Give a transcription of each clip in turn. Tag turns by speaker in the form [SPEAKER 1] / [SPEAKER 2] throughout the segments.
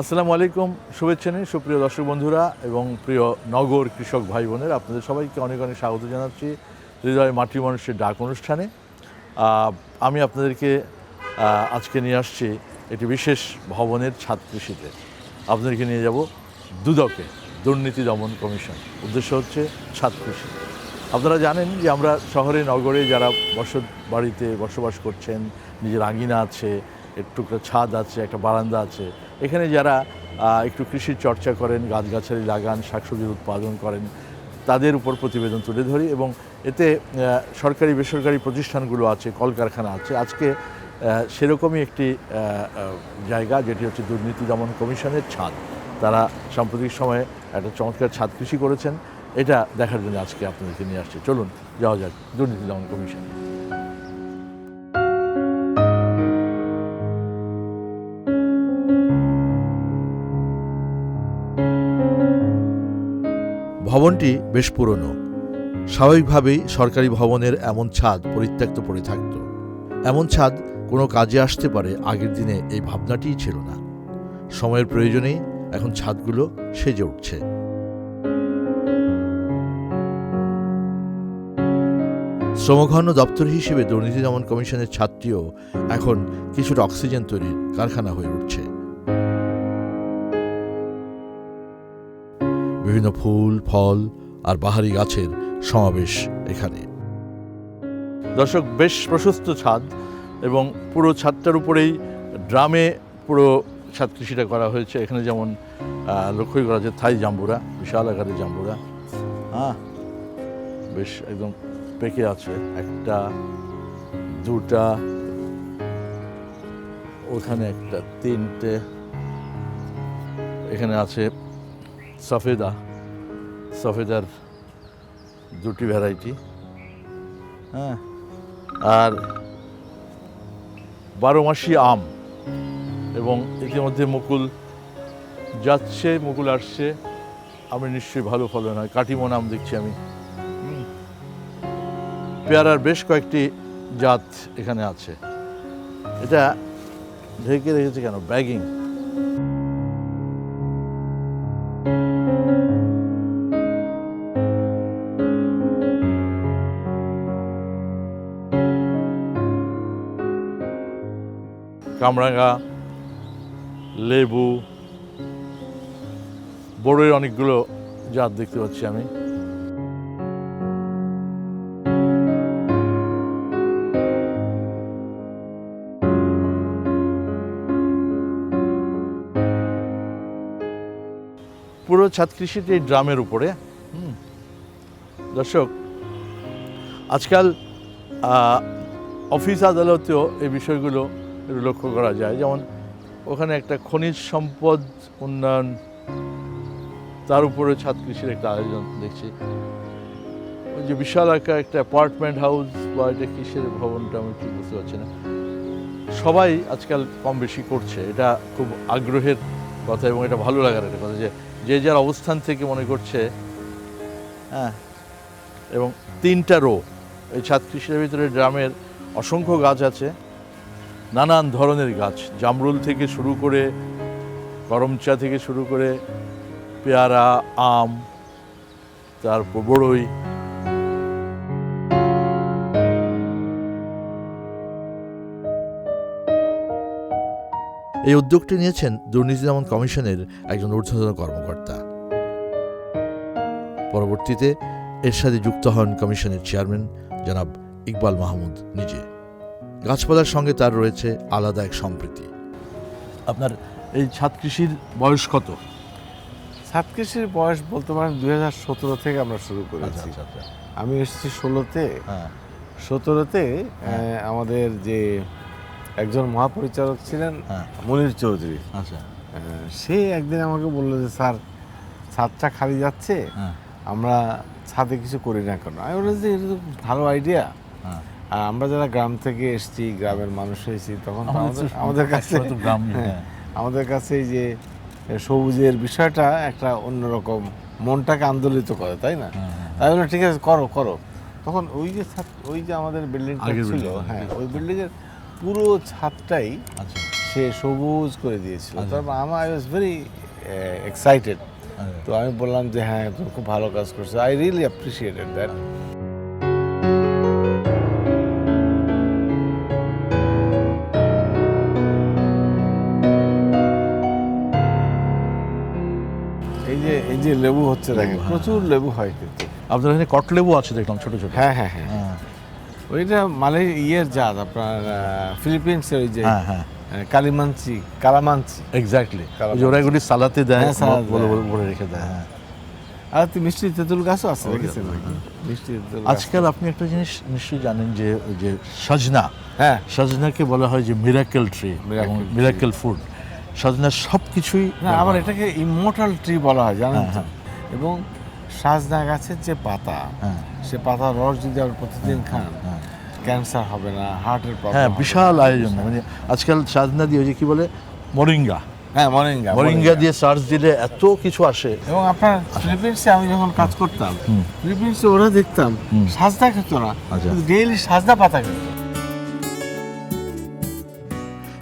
[SPEAKER 1] আসসালামু আলাইকুম, শুভেচ্ছা নেই সুপ্রিয় দর্শক বন্ধুরা এবং প্রিয় নগর কৃষক ভাই বোনের আপনাদের সবাইকে অনেক অনেক স্বাগত জানাচ্ছি হৃদয় মাটি মানুষের ডাক অনুষ্ঠানে। আমি আপনাদেরকে আজকে নিয়ে আসছি একটি বিশেষ ভবনের ছাদ কৃষিতে আপনাদেরকে নিয়ে যাব দুদকে, দুর্নীতি দমন কমিশন। উদ্দেশ্য হচ্ছে ছাদ কৃষি আপনারা জানেন যে আমরা শহরে, নগরে যারা বসত বাড়িতে বসবাস করছেন, নিজের আঙিনা আছে একটু ছাদ আছে, একটা বারান্দা আছে। এখানে যারা একটু কৃষির চর্চা করেন, গাছগাছালি লাগান শাকসবজির উৎপাদন করেন, তাদের উপর প্রতিবেদন তুলে ধরি এবং এতে সরকারি, বেসরকারি প্রতিষ্ঠানগুলো আছে, কলকারখানা আছে। আজকে সেরকমই একটি জায়গা, যেটি হচ্ছে দুর্নীতি দমন কমিশনের ছাদ। তারা সাম্প্রতিক সময়ে একটা চমৎকার ছাদ কৃষি করেছেন। এটা দেখার জন্য আজকে আপনাদেরকে নিয়ে আসছে। চলুন, যাওয়া যাক দুর্নীতি দমন কমিশন। ভবনটি বেশ পুরনো। স্বাভাবিকভাবেই সরকারি ভবনের এমন ছাদ পরিত্যক্ত পড়ে থাকত। এমন ছাদ কোনো কাজে আসতে পারে আগের দিনে এই ভাবনাটিই ছিল না। সময়ের প্রয়োজনেই এখন ছাদগুলো সেজে উঠছে। শ্রমঘন দপ্তর হিসেবে দুর্নীতি দমন কমিশনের ছাদটিও এখন কিছুটা অক্সিজেন তৈরির কারখানা হয়ে উঠছে। বিভিন্ন ফুল, ফল আর বাহারি গাছের সমাবেশ এখানে। দর্শক, বেশ প্রশস্ত ছাদ এবং পুরো ছাদটার উপরেই ড্রামে পুরো ছাদ কৃষিটা করা হয়েছে। এখানে যেমন লক্ষ্যই করা যায় থাই জাম্বুরা, বিশাল আকারের জাম্বুরা। হ্যাঁ বেশ একদম পেকে আছে। একটা, দুটা, ওখানে একটা, তিনটে, এখানে আছে সফেদা, সফেদার দুটি ভ্যারাইটি হ্যাঁ? আর বারো মাসি আম এবং ইতিমধ্যে মুকুল যাচ্ছে, মুকুল আসছে, আমি নিশ্চয়ই ভালো ফলন হয়। কাটিমন আম দেখছি আমি। পেয়ারার বেশ কয়েকটি জাত এখানে আছে। এটা ঢেকে রেখেছে কেন? ব্যাগিং কামরাঙা, লেবু, বড়ের অনেকগুলো জাত দেখতে পাচ্ছি আমি। পুরো ছাদ কৃষিতে এই ড্রামের উপরে দর্শক, আজকাল অফিস আদালতেও এই বিষয়গুলো লক্ষ্য করা যায়। যেমন ওখানে একটা খনিজ সম্পদ উন্নয়ন, তার উপরে ছাদ কৃষির একটা আয়োজন দেখছি। ওই যে বিশাল আকার একটা অ্যাপার্টমেন্ট হাউস বা এটা কিসের ভবনটা আমি ঠিক বুঝতে পারছি না। সবাই আজকাল কম বেশি করছে। এটা খুব আগ্রহের কথা এবং এটা ভালো লাগার একটা কথা যে যে যার অবস্থান থেকে মনে করছে হ্যাঁ এবং তিনটা রো এই ছাদ কৃষির ভিতরে গ্রামের অসংখ্য গাছ আছে। নানান ধরনের গাছ, জামরুল থেকে শুরু করে, করমচা থেকে শুরু করে, পেয়ারা, আম, তারপর বড়ই। এই উদ্যোগটি নিয়েছেন দুর্নীতি দমন কমিশনের একজন ঊর্ধ্বতন কর্মকর্তা। পরবর্তীতে এর সাথে যুক্ত হন কমিশনের চেয়ারম্যান জনাব ইকবাল মাহমুদ নিজে। গাছপালার সঙ্গে তার রয়েছে আলাদা এক সম্প্রীতি। আপনার এই ছাদ কৃষির বয়স কত?
[SPEAKER 2] ছাদ কৃষির বয়স বলতে পারেন দুই হাজার সতেরো থেকে আমরা শুরু
[SPEAKER 1] আচ্ছা
[SPEAKER 2] করেছি।
[SPEAKER 1] আচ্ছা আচ্ছা
[SPEAKER 2] আমি এসেছি ষোলোতে।
[SPEAKER 1] হ্যাঁ।
[SPEAKER 2] সতেরোতে
[SPEAKER 1] হ্যাঁ।
[SPEAKER 2] আমাদের যে একজন মহাপরিচালক ছিলেন
[SPEAKER 1] হ্যাঁ।
[SPEAKER 2] মনির চৌধুরী।
[SPEAKER 1] আচ্ছা।
[SPEAKER 2] সে একদিন আমাকে বলল যে স্যার ছাদটা খালি যাচ্ছে
[SPEAKER 1] হ্যাঁ।
[SPEAKER 2] আমরা ছাদে কিছু করি না কেন? আমি বললাম যে এটা তো ভালো আইডিয়া
[SPEAKER 1] হ্যাঁ।
[SPEAKER 2] আর আমরা যারা গ্রাম থেকে এসেছি গ্রামের মানুষ হয়েছি তখন
[SPEAKER 1] আমাদের
[SPEAKER 2] আমাদের কাছে হ্যাঁ,
[SPEAKER 1] হ্যাঁ।
[SPEAKER 2] আমাদের কাছে এই যে সবুজের বিষয়টা একটা অন্যরকম মনটাকে আন্দোলিত করে তাই না?
[SPEAKER 1] হ্যাঁ।
[SPEAKER 2] তাই বললাম ঠিক আছে করো করো। তখন ওই যে ছাদ ওই যে আমাদের বিল্ডিংটা ছিল হ্যাঁ ওই বিল্ডিংয়ের পুরো ছাদটাই
[SPEAKER 1] আচ্ছা।
[SPEAKER 2] সে সবুজ করে দিয়েছিল।
[SPEAKER 1] আচ্ছা।
[SPEAKER 2] তারপর আমার আই ওয়াজ ভেরি এক্সাইটেড। তো আমি বললাম যে হ্যাঁ তুমি খুব ভালো কাজ করছ। আই রিয়েলি অ্যাপ্রিসিয়েটেড দ্যাট এই যে এই যে লেবু হচ্ছে দেখেন
[SPEAKER 1] হ্যাঁ।
[SPEAKER 2] প্রচুর লেবু হয় কিন্তু।
[SPEAKER 1] আপনার এখানে কটলেবু আছে দেখলাম ছোট ছোট।
[SPEAKER 2] হ্যাঁ হ্যাঁ হ্যাঁ।
[SPEAKER 1] হ্যাঁ।
[SPEAKER 2] ওইটা মালে ইয়ের জাত আপনার ফিলিপিন্সের ওই যে
[SPEAKER 1] হ্যাঁ হ্যাঁ।
[SPEAKER 2] কালিমাঞ্চি কালামাঞ্চি।
[SPEAKER 1] এক্স্যাক্টলি ওরা এগুলি সালাতে দেয়
[SPEAKER 2] হ্যাঁ, সালাদ
[SPEAKER 1] বলে রেখে দেয়। হ্যাঁ।
[SPEAKER 2] আর মিষ্টি তেঁতুল গাছও আছে
[SPEAKER 1] ওই
[SPEAKER 2] দেখেছেন মিষ্টি তেঁতুল
[SPEAKER 1] আজকাল আপনি একটা জিনিস নিশ্চয়ই জানেন যে যে সজনা।
[SPEAKER 2] হ্যাঁ।
[SPEAKER 1] সজনাকে বলা হয় যে মিরাকেল ট্রি। মিরাকেল ফুড সজনা সব কিছুই
[SPEAKER 2] না আবার এটাকে ইমোর্টাল ট্রি বলা হয় জানেন
[SPEAKER 1] হ্যাঁ,
[SPEAKER 2] এবং সাজনা গাছের যে পাতা
[SPEAKER 1] হ্যাঁ।
[SPEAKER 2] সে পাতার রস যদি আপনি প্রতিদিন খান
[SPEAKER 1] হ্যাঁ।
[SPEAKER 2] ক্যান্সার হবে না হার্টের প্রবলেম
[SPEAKER 1] হ্যাঁ বিশাল আয়োজন। মানে আজকাল সাজনা দিয়ে ওই যে কি বলে মরিঙ্গা।
[SPEAKER 2] হ্যাঁ মরিঙ্গা
[SPEAKER 1] মরিঙ্গা দিয়ে সার্চ দিলে এত কিছু আসে।
[SPEAKER 2] এবং আপনার ফিলিপিন্সে আমি যখন কাজ করতাম। ফিলিপিন্সে ওরা দেখতাম। সাজনা খেত না
[SPEAKER 1] আচ্ছা।
[SPEAKER 2] ডেইলি সাজনা পাতা খেত।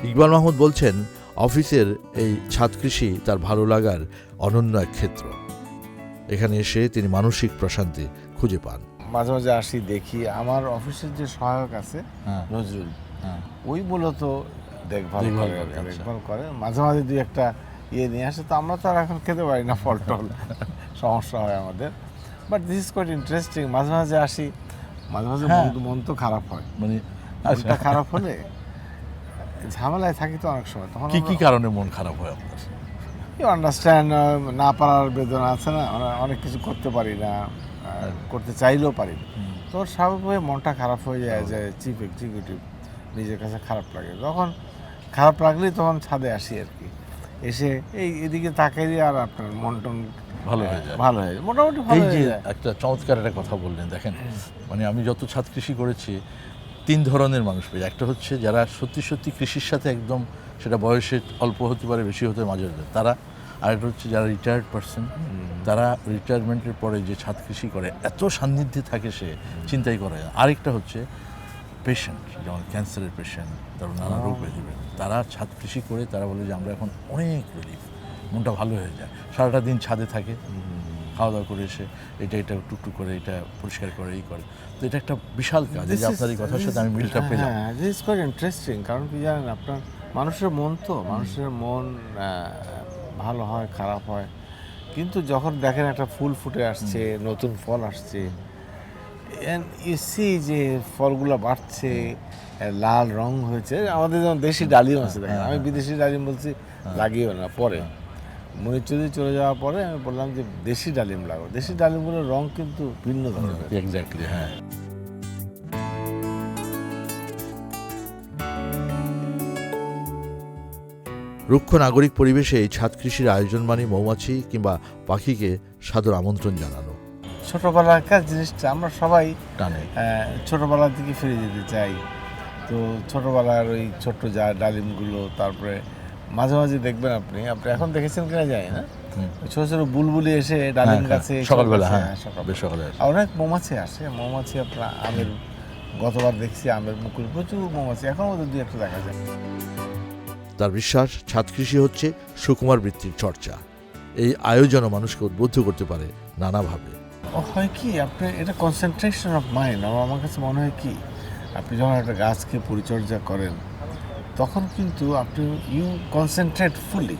[SPEAKER 1] ইকবাল মাহমুদ বলছেন অফিসের এই ছাদ কৃষি তার ভালো লাগার অনন্য এক ক্ষেত্র। এখানে এসে তিনি মানসিক প্রশান্তি খুঁজে পান।
[SPEAKER 2] মাঝে মাঝে আসি দেখি আমার অফিসের যে সহায়ক আছে
[SPEAKER 1] হ্যাঁ।
[SPEAKER 2] নজরুল
[SPEAKER 1] হ্যাঁ।
[SPEAKER 2] ওই মূলত দেখভাল করে
[SPEAKER 1] আচ্ছা।
[SPEAKER 2] দেখভাল করে। মাঝে মাঝে দুই একটা ইয়ে নিয়ে আসে তো আমরা তো আর এখন খেতে পারি না ফল টল সমস্যা হয় আমাদের। But this is quite interesting মাঝে মাঝে আসি মাঝে মাঝে
[SPEAKER 1] হ্যাঁ।
[SPEAKER 2] মন- তো খারাপ হয়।
[SPEAKER 1] মানে
[SPEAKER 2] মনটা খারাপ হলে ঝামেলায় থাকি তো অনেক সময় তখন
[SPEAKER 1] কি কি কারণে মন খারাপ হয় আপনার?
[SPEAKER 2] ইউ আন্ডারস্ট্যান্ড না পারার বেদনা আছে না অনেক কিছু করতে পারি না করতে চাইলেও পারি তো স্বাভাবিকভাবে মনটা খারাপ হয়ে যায় যে চিফ এক্সিকিউটিভ নিজের কাছে খারাপ লাগে। তখন খারাপ লাগলেই তখন ছাদে আসি আর কি। এসে এই এদিকে তাকাই আর আপনার মন টন
[SPEAKER 1] ভালো হয়ে যায়।
[SPEAKER 2] ভালো হয়ে যায় মোটামুটি ভালো
[SPEAKER 1] এই যে
[SPEAKER 2] হয়ে যায়।
[SPEAKER 1] একটা চমৎকার একটা কথা বললেন দেখেন মানে আমি যত ছাদ কৃষি করেছি তিন ধরনের মানুষ পেয়ে একটা হচ্ছে যারা সত্যি সত্যি কৃষির সাথে একদম সেটা বয়সে অল্প হতে পারে বেশি হতে পারে, মাঝে হতে তারা। আরেকটা হচ্ছে যারা রিটায়ার্ড পার্সন তারা রিটায়ারমেন্টের পরে যে ছাদ কৃষি করে এত সান্নিধ্যে থাকে সে চিন্তাই করে। আরেকটা হচ্ছে পেশেন্ট যেমন ক্যান্সারের পেশেন্ট তারপর নানা রোগ ব্যাধি তারা ছাদ কৃষি করে তারা বলে যে আমরা এখন অনেক রিলিফ মনটা ভালো হয়ে যায়। সারাটা দিন ছাদে থাকে খাওয়া দাওয়া করে এসে এটা এটা টুকটুক করে এটা পরিষ্কার করে এই করে। তো এটা একটা বিশাল কাজ যে আপনার এই কথার সাথে আমি মিলটা পেলাম।
[SPEAKER 2] হ্যাঁ দিস ইজ কোয়াইট ইন্টারেস্টিং কারণ কি জানেন আপনার মানুষের মন তো মানুষের মন ভালো হয় খারাপ হয় কিন্তু যখন দেখেন একটা ফুল ফুটে আসছে নতুন ফল আসছে ইউ সি যে ফলগুলো বাড়ছে লাল রং হয়েছে আমাদের যেমন দেশি ডালিম আছে দেখেন আমি বিদেশি ডালিম বলছি লাগিও না পরে। মনির চৌধুরী চলে যাওয়ার পরে আমি বললাম যে দেশি ডালিম লাগো দেশি ডালিমগুলোর রং কিন্তু ভিন্ন ধরনের।
[SPEAKER 1] এক্স্যাক্টলি হ্যাঁ। রুক্ষ নাগরিক পরিবেশে এই ছাদ কৃষির আয়োজন মানে মৌমাছি কিংবা পাখিকে সাদর আমন্ত্রণ জানানো।
[SPEAKER 2] ছোটবেলাকার জিনিসটা আমরা সবাই
[SPEAKER 1] টানে।
[SPEAKER 2] ছোটবেলার দিকে ফিরে যেতে চাই। তো ছোটবেলার ওই ছোট্ট যা ডালিমগুলো তারপরে মাঝে মাঝে দেখবেন আপনি আপনি এখন দেখেছেন কিনা যায় না। ছোট ছোট বুলবুলি এসে ডালিম
[SPEAKER 1] হ্যাঁ,
[SPEAKER 2] গাছে
[SPEAKER 1] হ্যাঁ, সকালবেলা হ্যাঁ
[SPEAKER 2] বসে, সকালবেলা।
[SPEAKER 1] সকালে
[SPEAKER 2] আর অনেক মৌমাছি আসে মৌমাছি আপনার আমের গতবার দেখছি আমের মুকুল প্রচুর মৌমাছি এখন ওদের দুই একটা দেখা যায়।
[SPEAKER 1] তার বিশ্বাস ছাদ কৃষি হচ্ছে সুকুমার বৃত্তির চর্চা। এই আয়োজনও মানুষকে উদ্বুদ্ধ করতে পারে নানাভাবে।
[SPEAKER 2] হয় কি আপনি এটা কনসেন্ট্রেশন অফ মাইন্ড আমার কাছে মনে হয় কি আপনি যখন একটা গাছকে পরিচর্যা করেন তখন কিন্তু আপনি ইউ কনসেন্ট্রেট ফুলি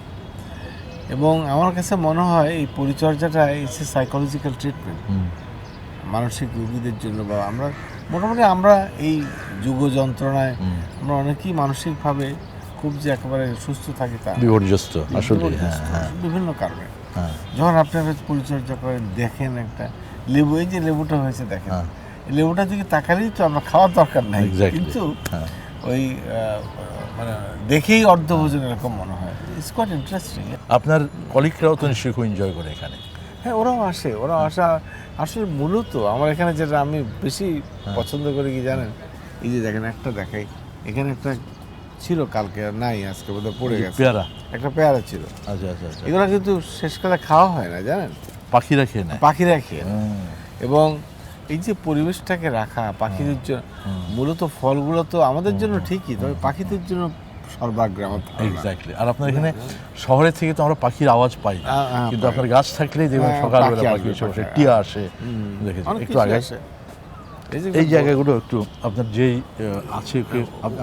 [SPEAKER 2] এবং আমার কাছে মনে হয় এই পরিচর্যাটা ইটস এ সাইকোলজিক্যাল ট্রিটমেন্ট মানসিক রোগীদের জন্য বা আমরা মোটামুটি আমরা এই যুগ যন্ত্রণায় আমরা অনেকেই মানসিকভাবে খুব যে একেবারে সুস্থ থাকি তা না।
[SPEAKER 1] বিপর্যস্ত আসলে হ্যাঁ হ্যাঁ।
[SPEAKER 2] বিভিন্ন কারণে।
[SPEAKER 1] হ্যাঁ।
[SPEAKER 2] যখন আপনি একটা পরিচর্যা করেন দেখেন একটা লেবু এই যে লেবুটা হয়েছে দেখেন। এই লেবুটার দিকে তাকালেই তো আমরা খাওয়ার দরকার নাই। কিন্তু ওই মানে দেখেই অর্ধভোজন এরকম মনে হয়। ইটস কোয়াইট ইন্টারেস্টিং
[SPEAKER 1] আপনার কলিগরাও তো নিশ্চয়ই খুব এনজয় করে এখানে।
[SPEAKER 2] হ্যাঁ ওরাও আসে ওরাও আসা আসলে মূলত আমার এখানে যেটা আমি বেশি পছন্দ করি কি জানেন? এই যে দেখেন একটা দেখাই এখানে একটা ছিল কালকে আর নাই আজকে বোধহয় পড়ে গেছে।
[SPEAKER 1] পেয়ারা।
[SPEAKER 2] একটা পেয়ারা ছিল।
[SPEAKER 1] আচ্ছা আচ্ছা আচ্ছা।
[SPEAKER 2] এগুলো কিন্তু শেষকালে খাওয়া হয় না জানেন?
[SPEAKER 1] পাখিরা খেয়ে না
[SPEAKER 2] পাখিরা খেয়ে। এবং এই যে পরিবেশটাকে রাখা পাখিদের জন্য মূলত ফলগুলো তো আমাদের জন্য ঠিকই তবে পাখিদের জন্য সর্বাগ্রে আমার
[SPEAKER 1] এক্স্যাক্টলি আর আপনার এখানে শহরের থেকে তো আমরা পাখির আওয়াজ পাই।
[SPEAKER 2] হ্যাঁ, হ্যাঁ,
[SPEAKER 1] কিন্তু আপনার গাছ থাকলেই দেখবেন
[SPEAKER 2] হ্যাঁ,
[SPEAKER 1] সকালবেলা
[SPEAKER 2] পাখি
[SPEAKER 1] এসে টিয়া আসে। দেখেছি একটু আগে
[SPEAKER 2] এই
[SPEAKER 1] জায়গাগুলো একটু আপনার যেই আছে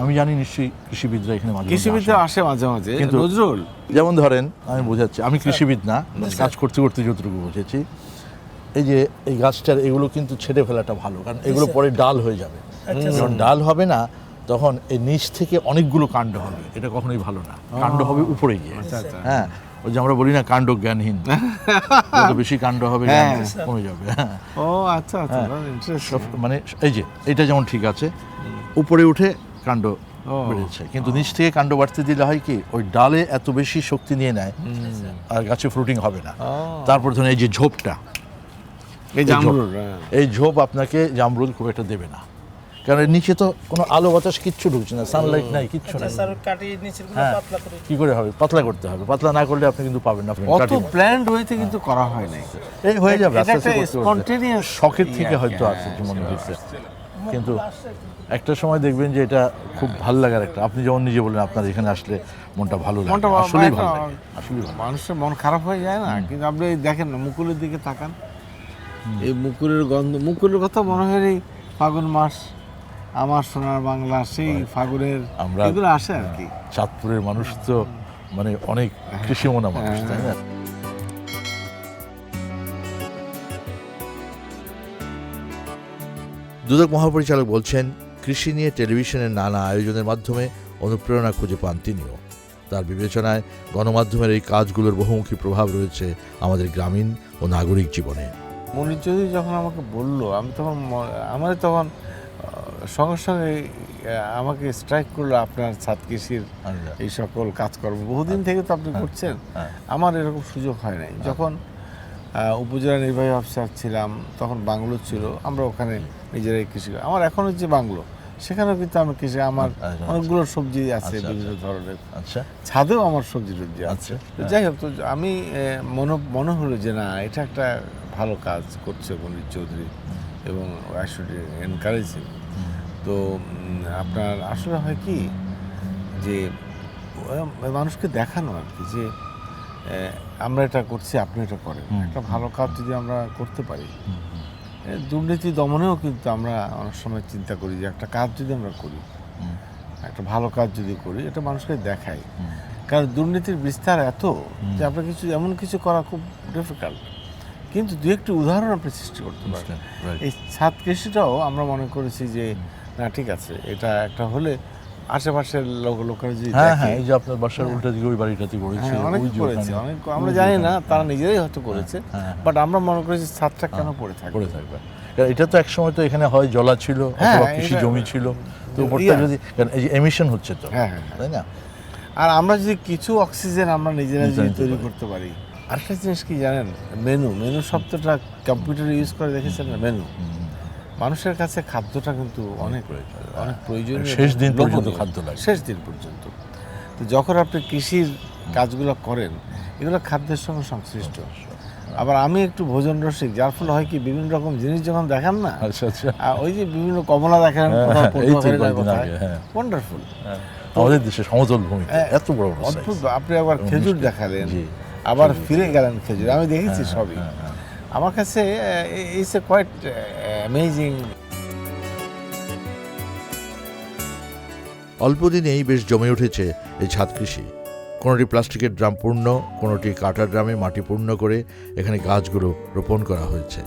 [SPEAKER 1] আমি জানি নিশ্চয়ই কৃষিবিদরা এখানে মাঝে মাঝে
[SPEAKER 2] আসে মাঝে মাঝে
[SPEAKER 1] কিন্তু-
[SPEAKER 2] নজরুল।
[SPEAKER 1] যেমন ধরেন আমি বোঝাচ্ছি আমি কৃষিবিদ না কাজ করতে করতে যতটুকু বুঝেছি। এই যে এই গাছটার এগুলো কিন্তু ছেড়ে ফেলাটা ভালো কারণ এগুলো পরে ডাল হয়ে যাবে। যখন ডাল হবে না তখন এই নিচ থেকে অনেকগুলো কাণ্ড হবে। এটা কখনোই ভালো না। কাণ্ড হবে উপরে গিয়ে।
[SPEAKER 2] আচ্ছা।
[SPEAKER 1] হ্যাঁ ওই যে আমরা বলি না কাণ্ড জ্ঞানহীন। যত বেশি কাণ্ড হবে
[SPEAKER 2] হ্যাঁ।
[SPEAKER 1] কমে যাবে। হ্যাঁ।
[SPEAKER 2] ও আচ্ছা আচ্ছা
[SPEAKER 1] মানে এই যে এটা যেমন ঠিক আছে উপরে উঠে কাণ্ড বেড়েছে। কিন্তু নিচ থেকে কাণ্ড বাড়তে দিলে হয় কি ওই ডালে এত বেশি শক্তি নিয়ে নেয় আর গাছে ফ্রুটিং হবে না। তারপর ধরুন এই যে ঝোপটা
[SPEAKER 2] এই
[SPEAKER 1] ঝোপ।
[SPEAKER 2] জামরুল হ্যাঁ।
[SPEAKER 1] এই ঝোপ আপনাকে জামরুল খুব একটা দেবে না। কারণ নিচে তো কোনো আলো বাতাস কিচ্ছু ঢুকছে না সানলাইট নাই কিচ্ছু নাই।
[SPEAKER 3] স্যার কাটিয়ে নিচের
[SPEAKER 1] হ্যাঁ।
[SPEAKER 3] পাতলা করে।
[SPEAKER 1] কি করে হবে? পাতলা করতে হবে। পাতলা না করলে আপনি কিন্তু পাবেন না
[SPEAKER 2] অত প্ল্যান্ড ওয়েতে কিন্তু করা হয় নাই।
[SPEAKER 1] এই হয়ে যাবে আস্তে আস্তে শখের থেকে
[SPEAKER 2] ইয়ে আর
[SPEAKER 1] হয়তো
[SPEAKER 2] কি,
[SPEAKER 1] আছে
[SPEAKER 2] হ্যাঁ,
[SPEAKER 1] মনে হচ্ছে কিন্তু একটা সময় দেখবেন যে এটা খুব ভালো লাগার একটা। আপনি যেমন নিজে বললেন আপনার এখানে আসলে মনটা ভালো লাগে। আসলেই ভালো লাগে। আসলেই
[SPEAKER 2] মানুষের মন খারাপ হয়ে যায় না? কিন্তু আপনি দেখেন না মুকুলের দিকে তাকান। এই মুকুরের গন্ধ মুকুরের কথা মনে হয় এই ফাগুন মাস আমার সোনার বাংলা সেই ফাগুনের
[SPEAKER 1] আমরা-
[SPEAKER 2] এগুলো আসে আর কি।
[SPEAKER 1] চাঁদপুরের মানুষ তো মানে অনেক কৃষি মনা মানুষ তাই না? দুদক মহাপরিচালক বলছেন কৃষি নিয়ে টেলিভিশনের নানা আয়োজনের মাধ্যমে অনুপ্রেরণা খুঁজে পান তিনিও। তার বিবেচনায় গণমাধ্যমের এই কাজগুলোর বহুমুখী প্রভাব রয়েছে আমাদের গ্রামীণ ও নাগরিক জীবনে।
[SPEAKER 2] মনির চৌধুরী যখন আমাকে বলল আমি তখন আমার তখন সঙ্গে সঙ্গে আমাকে স্ট্রাইক করল আপনার ছাদ কৃষির এই সকল কাজকর্ম। বহুদিন থেকে তো আপনি করছেন।
[SPEAKER 1] হ্যাঁ।
[SPEAKER 2] আমার এরকম সুযোগ হয় নাই। যখন উপজেলা নির্বাহী অফিসার ছিলাম তখন বাংলো ছিল আমরা ওখানে নিজেরাই কৃষি আমার এখনও যে বাংলো সেখানেও কিন্তু আমি কৃষি আমার
[SPEAKER 1] আচ্ছা,
[SPEAKER 2] অনেকগুলো সবজি আছে
[SPEAKER 1] আচ্ছা,
[SPEAKER 2] বিভিন্ন ধরনের।
[SPEAKER 1] আচ্ছা।
[SPEAKER 2] ছাদেও আমার সবজি টবজি আছে।
[SPEAKER 1] আচ্ছা,
[SPEAKER 2] যাই হোক তো আমি মনে মনে হলো যে না এটা একটা ভালো কাজ করছে মনির চৌধুরী এবং আই শুড এনকারেজ তো আপনার আসলে হয় কি যে মানুষকে দেখানো আর কি যে আমরা এটা করছি আপনি এটা করেন। একটা ভালো কাজ যদি আমরা করতে পারি দুর্নীতি দমনেও কিন্তু আমরা অনেক সময় চিন্তা করি যে একটা কাজ যদি আমরা করি একটা ভালো কাজ যদি করি এটা মানুষকে দেখাই। কারণ দুর্নীতির বিস্তার এত যে আপনার কিছু এমন কিছু করা খুব ডিফিকাল্ট কিন্তু দু একটি উদাহরণ আপনি সৃষ্টি করতে পারেন. এই ছাদ কৃষিটাও আমরা মনে করেছি যে না ঠিক আছে এটা একটা হলে আশেপাশের লোক লোকেরা যদি
[SPEAKER 1] হ্যাঁ হ্যাঁ এই যে আপনার বাসার উল্টা দিকে ওই বাড়িটাতে করেছে
[SPEAKER 2] হ্যাঁ, অনেক
[SPEAKER 1] ওই
[SPEAKER 2] করেছে অনেক আমরা জানি না তারা নিজেরাই হয়তো করেছে
[SPEAKER 1] হ্যাঁ,
[SPEAKER 2] বাট আমরা মনে করেছি ছাদটা কেন পড়ে থাকবে?
[SPEAKER 1] পড়ে থাকবে। এটা তো একসময় তো এখানে হয় জলা ছিল
[SPEAKER 2] হ্যাঁ,
[SPEAKER 1] অথবা কৃষি জমি ছিল তো উপরটা যদি এমিশন হচ্ছে তো
[SPEAKER 2] হ্যাঁ, হ্যাঁ, হ্যাঁ।
[SPEAKER 1] তাই না?
[SPEAKER 2] আর আমরা যদি কিছু অক্সিজেন আমরা নিজেরা
[SPEAKER 1] নিজেরা
[SPEAKER 2] যদি তৈরি করতে পারি আরেকটা জিনিস কি জানেন? মেনু মেনু শব্দটা কম্পিউটার ইউজ করে দেখেছেন না? মেনু মানুষের কাছে খাদ্যটা কিন্তু অনেক অনেক প্রয়োজন
[SPEAKER 1] শেষ দিন পর্যন্ত খাদ্য লাগে।
[SPEAKER 2] শেষ দিন পর্যন্ত। তো যখন আপনি কৃষির কাজগুলো করেন এগুলো খাদ্যের সঙ্গে সংশ্লিষ্ট। আবার আমি একটু ভোজন রসিক যার ফলে হয় কি বিভিন্ন রকম জিনিস যখন দেখান না
[SPEAKER 1] আচ্ছা আচ্ছা।
[SPEAKER 2] ওই যে বিভিন্ন কমলা দেখেন
[SPEAKER 1] হ্যাঁ,
[SPEAKER 2] কোথাও
[SPEAKER 1] হ্যাঁ, হ্যাঁ।
[SPEAKER 2] ওয়ান্ডারফুল
[SPEAKER 1] আমাদের দেশে সমতল ভূমি এত বড়
[SPEAKER 2] অদ্ভুত আপনি আবার খেজুর দেখালেন। আবার ফিরে গেলেন খেজুর। আমি দেখেছি
[SPEAKER 1] হ্যাঁ,
[SPEAKER 2] সবই।
[SPEAKER 1] হ্যাঁ, হ্যাঁ।
[SPEAKER 2] আমার কাছে ইটস এ কোয়াইট অ্যামেজিং
[SPEAKER 1] অল্প দিনেই বেশ জমে উঠেছে এই ছাদ কৃষি। কোনোটি প্লাস্টিকের ড্রাম পূর্ণ কোনোটি কাটা ড্রামে মাটি পূর্ণ করে এখানে গাছগুলো রোপণ করা হয়েছে।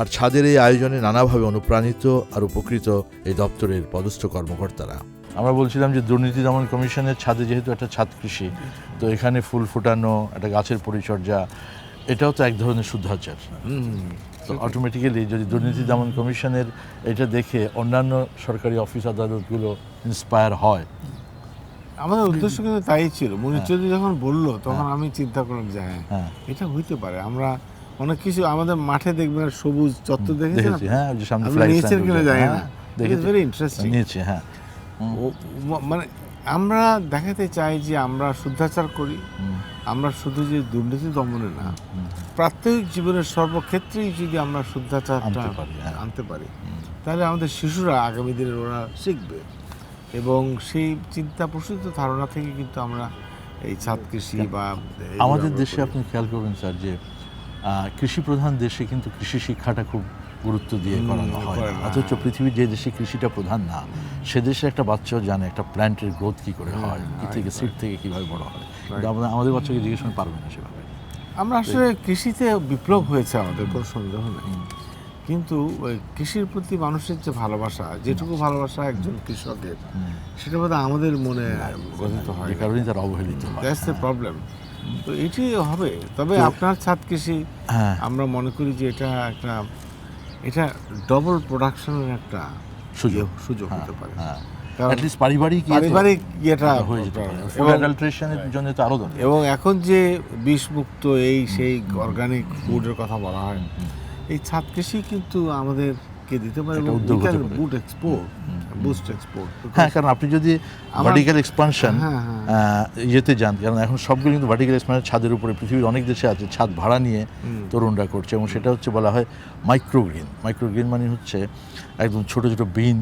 [SPEAKER 1] আর ছাদের এই আয়োজনে নানাভাবে অনুপ্রাণিত আর উপকৃত এই দপ্তরের পদস্থ কর্মকর্তারা। আমরা বলছিলাম যে দুর্নীতি দমন কমিশনের ছাদে যেহেতু একটা ছাদ কৃষি তো এখানে ফুল ফুটানো একটা গাছের পরিচর্যা এটাও তো এক ধরনের শুদ্ধাচার। তো অটোমেটিক্যালি যদি দুর্নীতি দমন কমিশনের এটা দেখে অন্যান্য সরকারি অফিস আদালতগুলো ইন্সপায়ার হয়।
[SPEAKER 2] আমাদের উদ্দেশ্য কিন্তু তাই ছিল। মনির চৌধুরী যখন বলল তখন আমি চিন্তা করলাম যে হ্যাঁ
[SPEAKER 1] হ্যাঁ।
[SPEAKER 2] এটা হইতে পারে। আমরা অনেক কিছু আমাদের মাঠে দেখবেন সবুজ চত্বর
[SPEAKER 1] দেখেছি হ্যাঁ flag
[SPEAKER 2] কিনা জানি
[SPEAKER 1] হ্যাঁ,
[SPEAKER 2] না
[SPEAKER 1] দেখেছি।
[SPEAKER 2] ভেরি ইন্টারেস্টিং
[SPEAKER 1] নিয়েছি হ্যাঁ।
[SPEAKER 2] মানে আমরা দেখাতে চাই যে আমরা শুদ্ধাচার করি আমরা শুধু যে দুর্নীতি দমনে না প্রাত্যহিক জীবনের সর্বক্ষেত্রেই যদি আমরা শুদ্ধাচারটা
[SPEAKER 1] আনতে পারি, হ্যাঁ।
[SPEAKER 2] তাহলে আমাদের শিশুরা আগামী দিনে ওরা শিখবে। এবং সেই চিন্তা প্রসূত ধারণা থেকে কিন্তু আমরা এই ছাদ কৃষি বা
[SPEAKER 1] আমাদের দেশে আপনি খেয়াল করবেন স্যার যে কৃষি প্রধান দেশে কিন্তু কৃষি শিক্ষাটা খুব গুরুত্ব দিয়ে করানো হয়
[SPEAKER 2] করে।
[SPEAKER 1] অথচ পৃথিবীর যে দেশে কৃষিটা প্রধান না সে দেশে একটা বাচ্চাও জানে একটা প্ল্যান্টের গ্রোথ কী করে হয় কি থেকে সিট থেকে কীভাবে বড় হয়। কিন্তু আমাদের বাচ্চাকে জিজ্ঞেস করতে পারবে না সেভাবে।
[SPEAKER 2] আমরা আসলে কৃষিতে বিপ্লব হয়েছে আমাদের কোনো সন্দেহ নেই। কিন্তু ওই কৃষির প্রতি মানুষের যে ভালোবাসা যেটুকু ভালোবাসা একজন কৃষকের সেটা বোধহয় আমাদের মনে গঠিত হয়
[SPEAKER 1] তার তারা অবহেলিত
[SPEAKER 2] দ্যাটস দ্য প্রবলেম তো এটি হবে। তবে আপনার ছাদ কৃষি
[SPEAKER 1] হ্যাঁ।
[SPEAKER 2] আমরা মনে করি যে এটা একটা এটা ডবল প্রোডাকশনের একটা
[SPEAKER 1] সুযোগ।
[SPEAKER 2] ইয়ে- সুযোগ
[SPEAKER 1] হ্যাঁ,
[SPEAKER 2] হতে পারে।
[SPEAKER 1] হ্যাঁ। পারিবারিক
[SPEAKER 2] পারিবারিক
[SPEAKER 1] হয়ে ফুড
[SPEAKER 2] এবং-
[SPEAKER 1] জন্য তো আরও
[SPEAKER 2] এবং এখন যে বিষমুক্ত এই সেই অর্গানিক ফুডের কথা বলা হয় এই ছাদ কৃষি কিন্তু আমাদেরকে দিতে পারে
[SPEAKER 1] উদ্যোগ হতে পারে।
[SPEAKER 2] বুট এক্সপোর্ট বুস্ট এক্সপোর্ট
[SPEAKER 1] হ্যাঁ কারণ আপনি যদি ভার্টিক্যাল এক্সপানশন
[SPEAKER 2] হ্যাঁ, হ্যাঁ।
[SPEAKER 1] ইয়েতে যান কারণ এখন সবগুলো কিন্তু ভার্টিক্যাল এক্সপানশন ছাদের উপরে পৃথিবীর অনেক দেশে আছে ছাদ ভাড়া নিয়ে তরুণরা করছে এবং সেটা হচ্ছে বলা হয় মাইক্রোগ্রিন মাইক্রোগ্রিন মানে হচ্ছে একদম ছোট ছোট বিন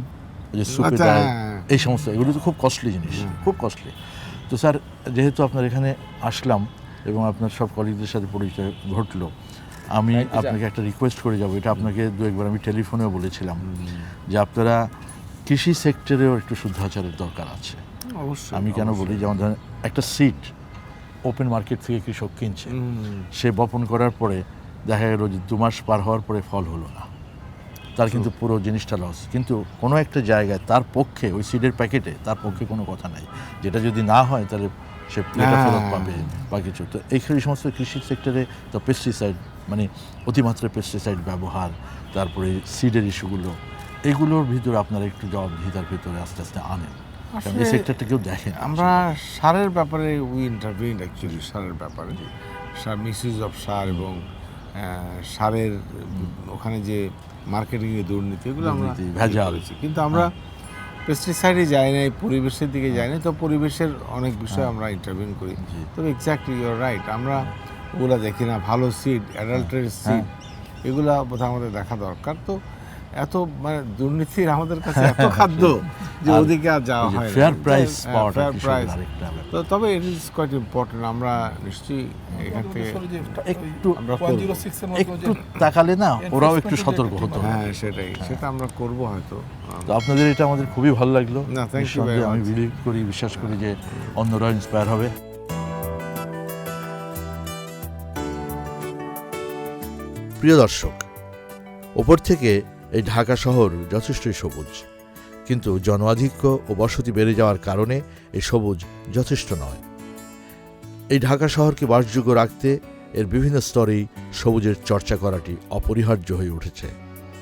[SPEAKER 1] যে সুপে
[SPEAKER 2] আচ্ছা,
[SPEAKER 1] দেয়
[SPEAKER 2] হ্যাঁ।
[SPEAKER 1] এই সমস্ত এগুলো তো খুব কস্টলি জিনিস খুব কস্টলি তো স্যার যেহেতু আপনার এখানে আসলাম এবং আপনার সব কলিগদের সাথে পরিচয় ঘটলো আমি আপনাকে একটা রিকোয়েস্ট করে যাব এটা আপনাকে দু একবার আমি টেলিফোনেও বলেছিলাম যে আপনারা কৃষি সেক্টরেও একটু শুদ্ধাচারের দরকার আছে।
[SPEAKER 2] অবশ্যই
[SPEAKER 1] আমি কেন বলি যেমন ধরেন একটা সিট ওপেন মার্কেট থেকে কৃষক কিনছে সে বপন করার পরে দেখা গেল যে দু মাস পার হওয়ার পরে ফল হলো না। তার কিন্তু পুরো জিনিসটা লস কিন্তু কোনো একটা জায়গায় তার পক্ষে ওই সিডের প্যাকেটে তার পক্ষে কোনো কথা নাই। যেটা যদি না হয় তাহলে সে প্লেটা
[SPEAKER 2] হ্যাঁ।
[SPEAKER 1] ফেরত পাবে বা কিছু তো এই এই সমস্ত কৃষি সেক্টরে তো পেস্টিসাইড মানে অতিমাত্রায় পেস্টিসাইড ব্যবহার তারপরে সিডের ইস্যুগুলো এগুলোর ভিতরে আপনারা একটু জবাবদিহিতার ভিতরে আস্তে আস্তে আনেন এই সেক্টরটা কেউ দেখেন
[SPEAKER 2] আমরা সারের ব্যাপারে উই ইন্টারভিউ অ্যাকচুয়ালি সারের ব্যাপারে সার মিসইউজ অফ সার এবং সারের ওখানে যে মার্কেটিং এর দুর্নীতি এগুলো আমরা
[SPEAKER 1] ভেজাল।
[SPEAKER 2] করেছি। কিন্তু আমরা পেস্টিসাইডে যায় না পরিবেশের দিকে যায় না তো পরিবেশের অনেক বিষয় আমরা ইন্টারভিউ করি। তবে এক্স্যাক্টলি ইউর রাইট আমরা ওগুলো দেখি না ভালো সিড অ্যাডাল্টের সিড এগুলো বোধহয় আমাদের দেখা দরকার। তো এত মানে দুর্নীতির আমাদের কাছে এত খাদ্য যে ওদিকে আর যাওয়া হয়
[SPEAKER 1] ফেয়ার প্রাইস
[SPEAKER 2] ফেয়ার প্রাইস তো তবে ইট ইজ কোয়াইট ইম্পর্টেন্ট আমরা নিশ্চয়ই এখান থেকে
[SPEAKER 1] একটু একটু তাকালে না ওরাও একটু সতর্ক হতো
[SPEAKER 2] হ্যাঁ সেটাই। সেটা আমরা করব হয়তো।
[SPEAKER 1] তো আপনাদের এটা আমাদের খুবই ভালো লাগল।
[SPEAKER 2] না, you
[SPEAKER 1] নিঃসন্দেহে আমি বিলিভ করি বিশ্বাস করি যে অন্যরা ইন্সপায়ার হবে। প্রিয় দর্শক ওপর থেকে এই ঢাকা শহর যথেষ্টই সবুজ। কিন্তু জনআধিক্য ও বসতি বেড়ে যাওয়ার কারণে এই সবুজ যথেষ্ট নয়। এই ঢাকা শহরকে বাসযোগ্য রাখতে এর বিভিন্ন স্তরেই সবুজের চর্চা করাটি অপরিহার্য হয়ে উঠেছে।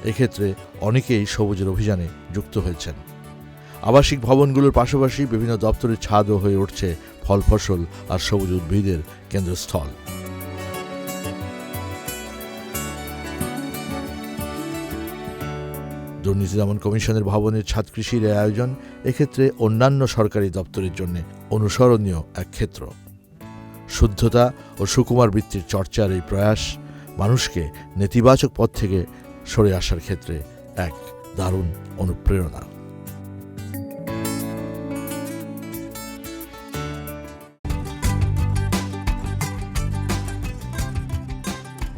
[SPEAKER 1] এক্ষেত্রে অনেকেই সবুজের অভিযানে যুক্ত হয়েছেন। আবাসিক ভবনগুলোর পাশাপাশি বিভিন্ন দপ্তরের ছাদও হয়ে উঠছে ফল ফসল আর সবুজ উদ্ভিদের কেন্দ্রস্থল। দুর্নীতি দমন কমিশনের ভবনের ছাদ কৃষির আয়োজন এক্ষেত্রে অন্যান্য সরকারি দপ্তরের জন্য অনুসরণীয় এক ক্ষেত্র। শুদ্ধতা ও সুকুমার বৃত্তির চর্চার এই প্রয়াস মানুষকে নেতিবাচক পথ থেকে সরে আসার ক্ষেত্রে এক দারুণ অনুপ্রেরণা।